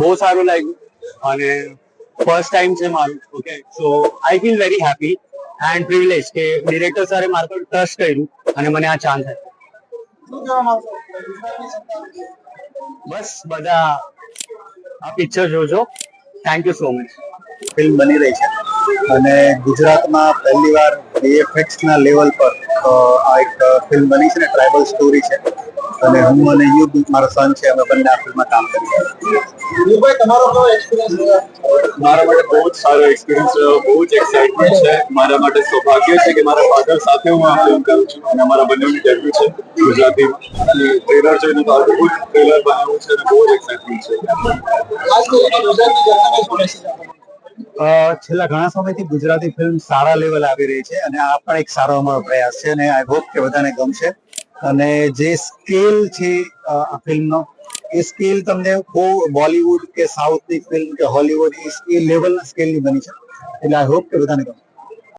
બહુ સારું લાગ્યું. અને ફર્સ્ટ ટાઈમ છે મારું. Okay so I feel very happy and privilege કે ડિરેક્ટર સરે મારા પર ટ્રસ્ટ કર્યું અને મને આ ચાન્સ આપ્યો. બસ બધા આ પિક્ચર જોજો. Thank you so much film બની રહી છે. અને ગુજરાતમાં પહેલી વાર VFX ના લેવલ પર આ એક ફિલ્મ બની છે ને ટ્રાઇબલ સ્ટોરી છે. અને હું અને યુગ મારો સન છે અમે બંને આ ફિલ્મમાં કામ કરી રહ્યા છીએ તમારો કેવો એક્સપિરિયન્સ મારા માટે બહુ જ સારો એક્સપિરિયન્સ રહ્યો બહુ જ એક્સાઇટમેન્ટ છે. મારા માટે સૌભાગ્ય છે કે મારા ફાધર સાથે હું આ ફિલ્મ કરું છું અને અમારા બંનેનું ડેબ્યુ છે ગુજરાતી ટ્રેલર જોઈને તો અદભુત ટ્રેલર બનાવ્યું છે અને બહુ જ એક્સાઇટમેન્ટ છે. છેલ્લા ઘણા સમયથી ગુજરાતી ફિલ્મ સારા લેવલ આવી રહી છે અને આ પણ એક સારો અમારો પ્રયાસ છે અને આઈ હોપ કે બધાને ગમશે. અને જે સ્કેલ છે આ ફિલ્મનો એ સ્કેલ તમને બહુ બોલિવૂડ કે સાઉથની ફિલ્મ કે હોલીવુડ એ લેવલના સ્કેલની બની છે. એટલે આઈ હોપ કે બધાને ગમશે.